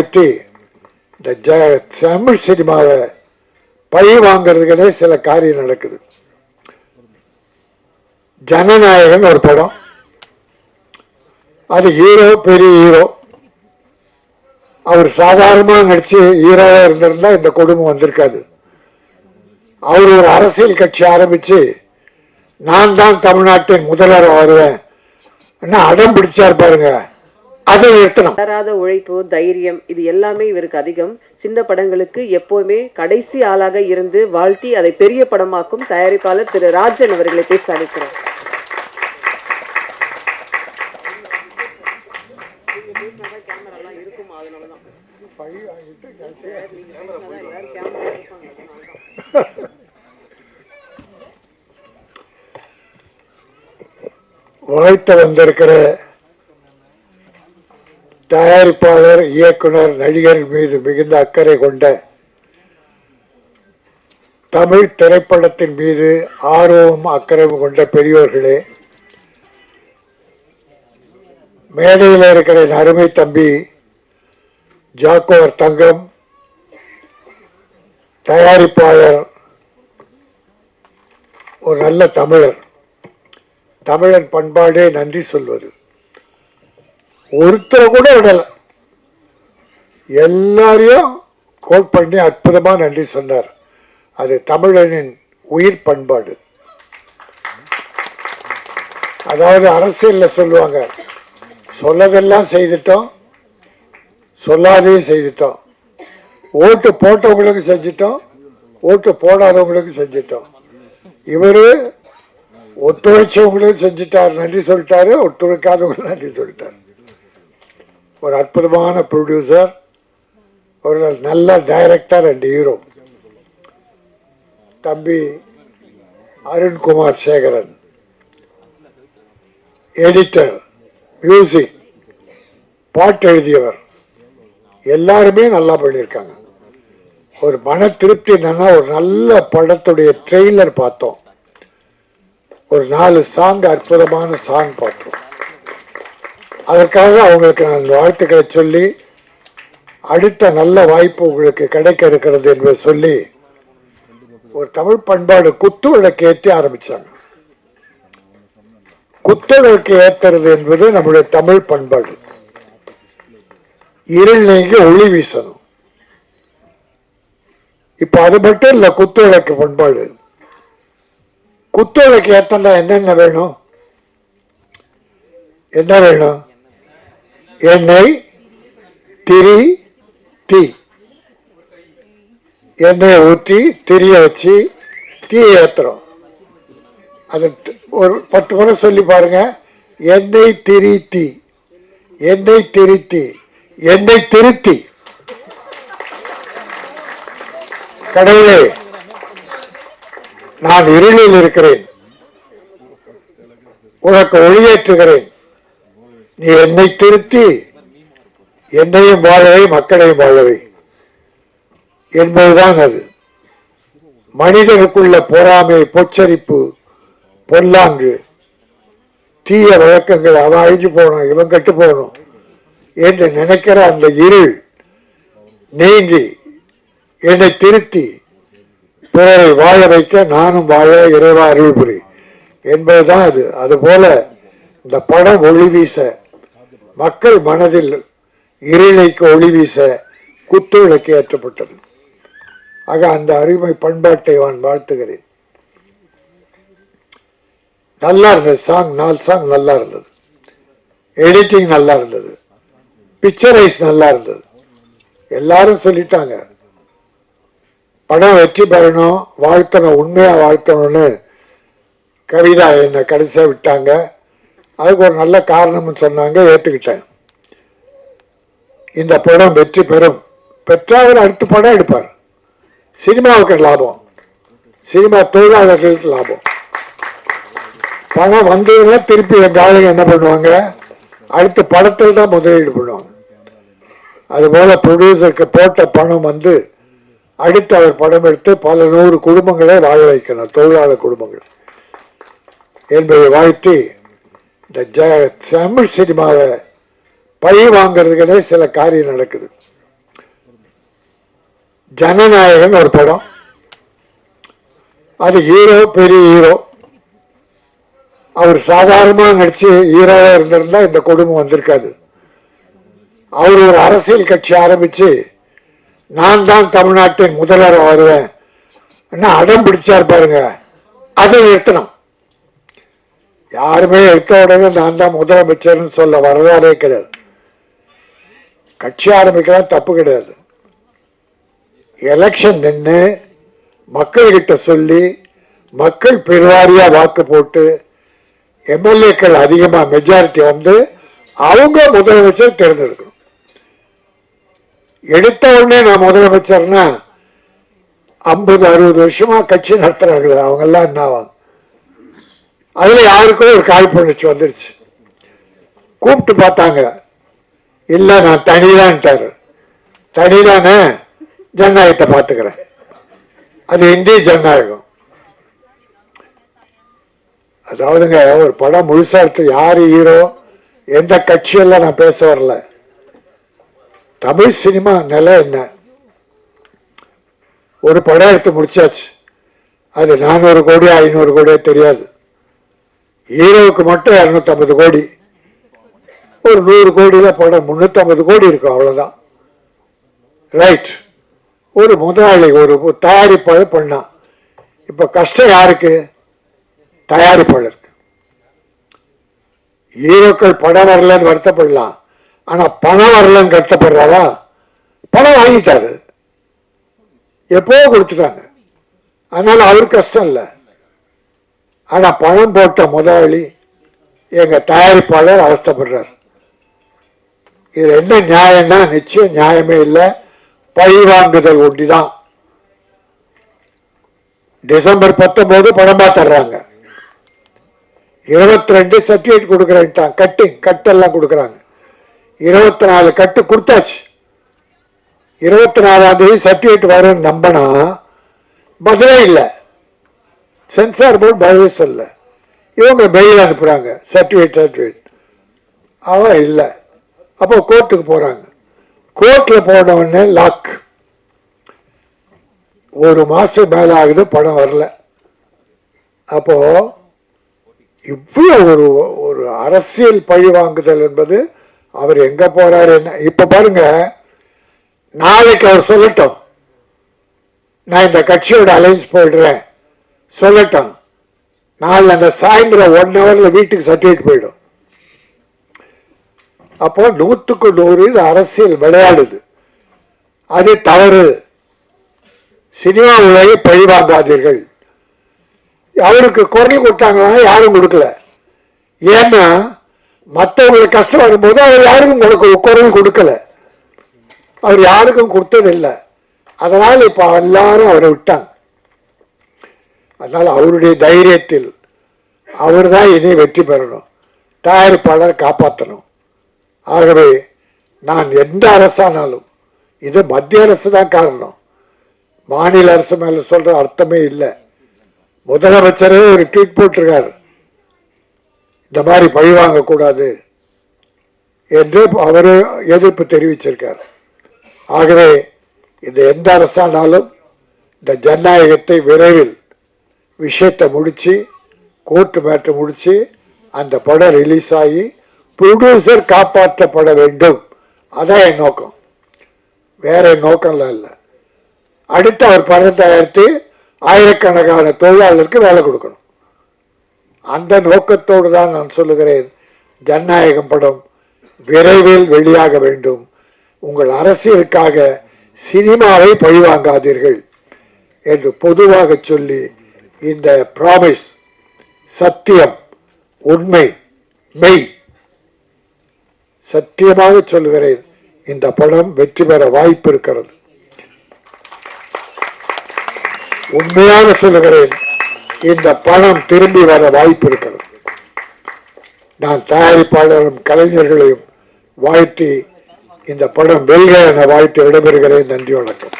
பத்தி இந்த ஜ- தமிழ் சினிமாவை பழி வாங்கிறதுக்குனே சில காரியம் நடக்குது. ஜனநாயகன் ஒரு படம். அது ஹீரோ பெரிய ஹீரோ. அவர் சாதாரணமாக நடித்து ஹீரோவாக இருந்திருந்தால் இந்த குடும்பம் வந்திருக்காது. அவர் ஒரு அரசியல் கட்சி ஆரம்பித்து நான் தான் தமிழ்நாட்டின் முதல்வர் வருவேன். என்ன அடம் பிடிச்சார் பாருங்க. அதை நிறுத்தணும். தளராத உழைப்பு தைரியம் இது எல்லாமே இவருக்கு அதிகம். சின்ன படங்களுக்கு எப்பவுமே கடைசி ஆளாக இருந்து வாழ்த்தி அதை பெரிய படமாக்கும் தயாரிப்பாளர் திரு ராஜன் அவர்களை பேச அழைக்கிறோம். வாழ்த்த வந்திருக்கிற தயாரிப்பாளர் இயக்குனர் நடிகர் மீது மிகுந்த அக்கறை கொண்ட தமிழ் திரைப்படத்தின் மீது ஆர்வமும் அக்கறையும் கொண்ட பெரியோர்களே மேடையில் இருக்கிற என் அருமை தம்பி ஜாக்கோவர் தங்கம் தயாரிப்பாளர் ஒரு நல்ல தமிழர். தமிழன் பண்பாடே நன்றி சொல்வது. ஒருத்தரை கூட விடலை. எல்லாரையும் கோட் பண்ணி அற்புதமாக நன்றி சொன்னார். அது தமிழனின் உயிர் பண்பாடு. அதாவது அரசியலில் சொல்லுவாங்க சொல்லதெல்லாம் செய்துட்டோம் சொல்லாதையும் செய்துட்டோம். ஓட்டு போட்டவங்களுக்கு செஞ்சிட்டோம் ஓட்டு போடாதவங்களுக்கு செஞ்சிட்டோம். இவர் ஒத்துழைச்சவங்களும் செஞ்சுட்டார் நன்றி சொல்லிட்டாரு ஒத்துழைக்காதவங்களும் நன்றி சொல்லிட்டார். ஒரு அற்புதமான ப்ரொடியூசர் ஒரு நல்ல டைரக்டர் அண்ட் ஹீரோ தம்பி அருண்குமார் சேகரன். எடிட்டர் மியூசிக் பாட்டு எழுதியவர். எல்லாருமே நல்லா பண்ணியிருக்காங்க. ஒரு மன திருப்தி என்னன்னா ஒரு நல்ல படத்துடைய ட்ரெய்லர் பார்த்தோம். ஒரு நாலு சாங் அற்புதமான சாங் பார்த்தோம். அதற்காக அவங்களுக்கு நான் வாழ்த்துக்களை சொல்லி அடுத்த நல்ல வாய்ப்பு உங்களுக்கு கிடைக்க இருக்கிறது என்பதை சொல்லி ஒரு தமிழ் பண்பாடு குத்து விளக்கு ஏற்றி ஆரம்பிச்சாங்க. குத்து விளக்கு ஏற்றுறது என்பது நம்முடைய தமிழ் பண்பாடு. இருள் நீங்க ஒளி வீசணும். இப்போ அது மட்டும் இல்லை குத்து விளக்கு பண்பாடு. குத்து விளக்கு ஏத்தனா என்னென்ன வேணும்? என்ன வேணும்? எண்ணெய் திரி தீ. எண்ணெயை ஊற்றி திரிய வச்சு தீயை ஏற்றுறோம் அது ஒரு பத்து முறை சொல்லி பாருங்க. எண்ணெய் திரி தீ. எண்ணெய் திருத்தி எண்ணெய் திருத்தி கடவுளே நான் இருளில் இருக்கிறேன். உனக்கு ஒளியேற்றுகிறேன். நீ என்னை திருத்தி என்னையும் வாழவை மக்களையும் வாழவை. என்பதுதான் அது. மனிதனுக்குள்ள பொறாமை பொச்சரிப்பு பொல்லாங்கு தீய வழக்கங்கள் அவன் அழிஞ்சு போகணும் இவன் கட்டு போகணும் என்று நினைக்கிற அந்த இருள் நீங்கி என்னை திருத்தி பிறரை வாழ வைக்க நானும் வாழ இறைவா அறிவுபுரி புரி என்பதுதான் அது. அதுபோல இந்த படம் ஒளி வீச மக்கள் மனதில் இருளைக்கு ஒளி வீச குத்து விளக்கு ஏற்றப்பட்டது. ஆக அந்த அருமை பண்பாட்டை நான் வாழ்த்துகிறேன். நல்லா இருந்தது சாங் நாலு சாங் நல்லா இருந்தது. எடிட்டிங் நல்லா இருந்தது. பிக்சரைஸ் நல்லா இருந்தது. எல்லாரும் சொல்லிட்டாங்க படம் வெற்றி பெறணும் வாழ்த்தணும் உண்மையா வாழ்த்தணும்னு கவிதா என்னை கடைசியா விட்டாங்க. அதுக்கு ஒரு நல்ல காரணம்னு சொன்னாங்க ஏற்றுக்கிட்டேன் இந்த படம் வெற்றி பெறும். பெற்றால் அடுத்த படம் எடுப்பார். சினிமாவுக்கு லாபம். சினிமா தொழிலாளர்களுக்கு லாபம். பணம் வந்ததுன்னா திருப்பி எங்கள் ஆளுங்க என்ன பண்ணுவாங்க? அடுத்த படத்தில் தான் முதலீடு பண்ணுவாங்க. அதுபோல ப்ரொடியூசருக்கு போட்ட பணம் வந்து அடுத்து அவர் படம் எடுத்து பல நூறு குடும்பங்களை வாழ வைக்கணும் தொழிலாளர் குடும்பங்கள். என்பதை வாழ்த்தி இந்த ஜ தமிழ் சினிமாவை பழி வாங்கிறதுக்குனே சில காரியம் நடக்குது. ஜனநாயகன் ஒரு படம். அது ஹீரோ பெரிய ஹீரோ. அவர் சாதாரணமாக நடித்து ஹீரோவாக இருந்திருந்தா இந்த குடும்பம் வந்திருக்காது. அவர் ஒரு அரசியல் கட்சி ஆரம்பித்து நான் தான் தமிழ்நாட்டின் முதல்வர் வருவேன். என்ன அடம் பிடிச்சார் பாருங்க. அதை நிறுத்தணும். யாருமே எடுத்த உடனே நான் தான் முதலமைச்சர்னு சொல்ல வரலாறே கிடையாது. கட்சி ஆரம்பிக்கலாம் தப்பு கிடையாது. எலெக்ஷன் நின்று மக்கள்கிட்ட சொல்லி மக்கள் பெருவாரியா வாக்கு போட்டு எம்எல்ஏக்கள் அதிகமாக மெஜாரிட்டி வந்து அவங்க முதலமைச்சர் தேர்ந்தெடுக்கணும். எடுத்த உடனே நான் முதலமைச்சர்னா ஐம்பது அறுபது வருஷமா கட்சி நடத்துறாங்களே அவங்கெல்லாம் என்ன ஆவாங்க? அதில் யாருக்கும் ஒரு காழ்ப்புணர்ச்சி வந்துருச்சு. கூப்பிட்டு பார்த்தாங்க. இல்லை நான் தனிதான்ட்டார். தனிதானே ஜனநாயகத்தை பார்த்துக்கிறேன். அது இந்திய ஜனநாயகம். அதாவதுங்க ஒரு படம் முழுசாக எடுத்து யார் ஹீரோ எந்த கட்சியெல்லாம் நான் பேச வரல. தமிழ் சினிமா நிலை என்ன? ஒரு படம் எடுத்து முடிச்சாச்சு. அது நானூறு கோடி ஐநூறு கோடியோ தெரியாது. ஹீரோவுக்கு மட்டும் இரநூத்தம்பது கோடி. ஒரு நூறு கோடியில் படம் முந்நூற்றம்பது கோடி இருக்கும் அவ்வளோதான் ரைட் ஒரு முதலாளி ஒரு தயாரிப்பாளர் பண்ணான் இப்போ கஷ்டம் யாருக்கு? தயாரிப்பாளருக்கு. ஹீரோக்கள் படம் வரலன்னு வருத்தப்படலாம். ஆனால் பணம் வரலன்னு கஷ்டப்படுறாரா பணம் வாங்கிட்டாரு. எப்போ கொடுத்துட்டாங்க? அதனால் அவர் கஷ்டம் இல்லை. ஆனால் பணம் போட்ட முதலாளி எங்கள் தயாரிப்பாளர் அவஸ்தப்படுறார். இதில் என்ன நியாயம்னா நிச்சயம் நியாயமே இல்லை. பழி வாங்குதல் ஒண்டிதான். டிசம்பர் பத்தொம்போது பணமாக தர்றாங்க. இருபத்தி ரெண்டு சர்டிஃபிகேட் கொடுக்குறேன்ட்டான் கட்டிங் கட்டெல்லாம் கொடுக்குறாங்க. இருபத்தி நாலு கட்டு கொடுத்தாச்சு. இருபத்தி நாலாம் தேதி சர்டிஃபிகேட் வரும்னு நம்பினா பதிலே இல்லை. சென்சார் போர்டு பதிலே சொல்ல இவங்க மெயில் அனுப்புகிறாங்க சர்டிஃபிகேட் சர்டிஃபிகேட் அவன் இல்லை. அப்போ கோர்ட்டுக்கு போகிறாங்க கோர்ட்டில் போனவுடனே லாக் ஒரு மாதம் மேலே ஆகுது படம் வரல. அப்போ இவ்வளோ ஒரு ஒரு அரசியல் பழி வாங்குதல் என்பது அவர் எங்கே போகிறாரு என்ன? இப்போ பாருங்க நாளைக்கு அவர் சொல்லட்டும். நான் இந்த கட்சியோட அலைன்ஸ் போயிடுறேன் சொல்லட்டும். நாளை அந்த சாயந்தரம் ஒன் ஹவரில் வீட்டுக்கு சர்டிஃபிகேட் போயிடும். அப்போ நூற்றுக்கு நூறு இது அரசியல் விளையாடுது. அது தவறு. சினிமா உலகை பழிவாங்காதீர்கள். அவருக்கு குரல் கொடுத்தாங்களா? யாரும் கொடுக்கல. ஏன்னா மற்றவங்களுக்கு கஷ்டம் வரும்போது அவர் யாருக்கும் கொடுக்க குரல் கொடுக்கல. அவர் யாருக்கும் கொடுத்ததில்லை. அதனால் இப்போ எல்லாரும் அவரை விட்டாங்க. அதனால் அவருடைய தைரியத்தில் அவர் தான் இனி வெற்றி பெறணும். தயாரிப்பாளர் காப்பாற்றணும் ஆகவே நான் எந்த அரசானாலும் இது மத்திய அரசு தான் காரணம். மாநில அரசு மேலே சொல்கிற அர்த்தமே இல்லை. முதலமைச்சரே ஒரு ட்வீட் போட்டிருக்காரு. இந்த மாதிரி பழி வாங்கக்கூடாது என்று அவர் எதிர்ப்பு தெரிவிச்சிருக்கார். ஆகவே இந்த எந்த அரசானாலும் இந்த ஜனநாயகத்தை விரைவில் விஷயத்தை முடித்து கோர்ட்டு மேட்டை முடித்து அந்த படம் ரிலீஸ் ஆகி ப்ரொடியூசர் காப்பாற்றப்பட வேண்டும். அதான் என் நோக்கம். வேற நோக்கம்லாம் இல்லை. அடுத்து அவர் படம் தயாரித்து ஆயிரக்கணக்கான தொழிலாளருக்கு வேலை கொடுக்கணும். அந்த நோக்கத்தோடு தான் நான் சொல்லுகிறேன் ஜனநாயகம் படம் விரைவில் வெளியாக வேண்டும். உங்கள் அரசியலுக்காக சினிமாவை பழிவாங்காதீர்கள் என்று பொதுவாக சொல்லி இந்த ப்ராமிஸ் சத்தியம் உண்மை மெய். சத்தியமாக சொல்லுகிறேன் இந்த படம் வெற்றி பெற வாய்ப்பு இருக்கிறது. உண்மையாக சொல்லுகிறேன் இந்த பணம் திரும்பி வர வாய்ப்பு இருக்கிறது. நான் தயாரிப்பாளரும் கலைஞர்களையும் வாழ்த்தி இந்த படம் வெல்க என வாழ்த்து விடைபெறுகிறேன். நன்றி வணக்கம்.